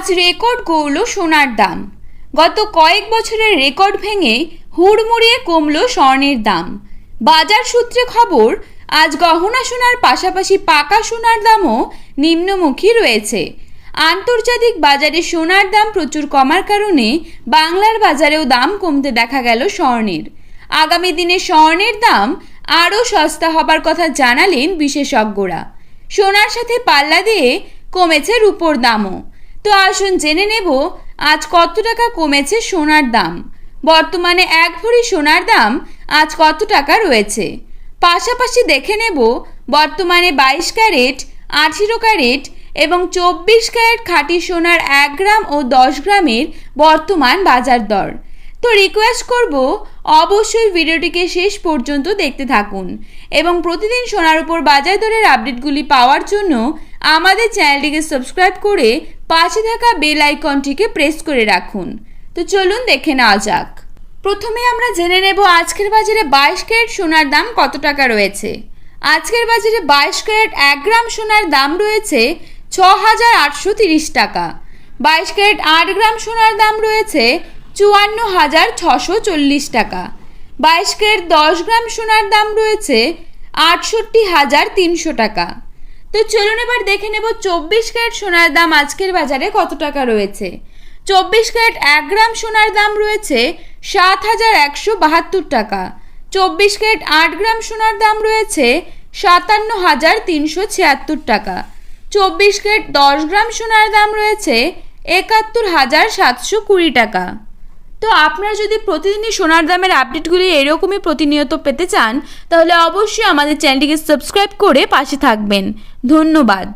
আজ রেকর্ড গৌল সোনার দাম। গত কয়েক বছরের রেকর্ড ভেঙে হুড়মুড়িয়ে কমল স্বর্ণের দাম। বাজার সূত্রে খবর, আজ গহনা সোনার পাশাপাশি পাকা সোনার দামও নিম্নমুখী রয়েছে। আন্তর্জাতিক বাজারে সোনার দাম প্রচুর কমার কারণে বাংলার বাজারেও দাম কমতে দেখা গেল স্বর্ণের। আগামী দিনে স্বর্ণের দাম আরও সস্তা হবার কথা জানালেন বিশেষজ্ঞরা। সোনার সাথে পাল্লা দিয়ে কমেছে রূপোর দামও। তো আসুন জেনে নেব, আজ কত টাকা কমেছে সোনার দাম। বর্তমানে এক ভরি সোনার দাম আজ কত টাকা রয়েছে? পাশাপাশি দেখে নেব, বর্তমানে বাইশ ক্যারেট, আঠেরো ক্যারেট এবং চব্বিশ ক্যারেট খাঁটি সোনার এক গ্রাম ও দশ গ্রামের বর্তমান বাজার দর। তো রিকোয়েস্ট করব, অবশ্যই ভিডিওটিকে শেষ পর্যন্ত দেখতে থাকুন এবং প্রতিদিন সোনার উপর বাজার দরের আপডেটগুলি পাওয়ার জন্য আমাদের চ্যানেলটিকে সাবস্ক্রাইব করে পাশে থাকা বেল আইকনটিকে প্রেস করে রাখুন। তো চলুন দেখে নেওয়া যাক। প্রথমে আমরা জেনে নেব আজকের বাজারে বাইশ ক্যারেট সোনার দাম কত টাকা রয়েছে। আজকের বাজারে বাইশ ক্যারেট এক গ্রাম সোনার দাম রয়েছে ছ হাজার আটশো তিরিশ টাকা। বাইশ ক্যারেট আট গ্রাম সোনার দাম রয়েছে চুয়ান্ন হাজার ছশো চল্লিশ টাকা। বাইশ ক্যারেট দশ গ্রাম সোনার দাম রয়েছে আটষট্টি হাজার তিনশো টাকা। তো চলুন এবার দেখে নেব চব্বিশ ক্যারেট সোনার দাম আজকের বাজারে কত টাকা রয়েছে। চব্বিশ ক্যারেট এক গ্রাম সোনার দাম রয়েছে সাত হাজার একশো বাহাত্তর টাকা। চব্বিশ ক্যারেট আট গ্রাম সোনার দাম রয়েছে সাতান্ন হাজার তিনশো ছিয়াত্তর টাকা। চব্বিশ ক্যারেট দশ গ্রাম সোনার দাম রয়েছে একাত্তর হাজার সাতশো কুড়ি টাকা। তো আপনারা যদি প্রতিদিনই সোনার দামের আপডেটগুলি এরকমই প্রতিনিয়ত পেতে চান, তাহলে অবশ্যই আমাদের চ্যানেলটিকে সাবস্ক্রাইব করে পাশে থাকবেন। ধন্যবাদ।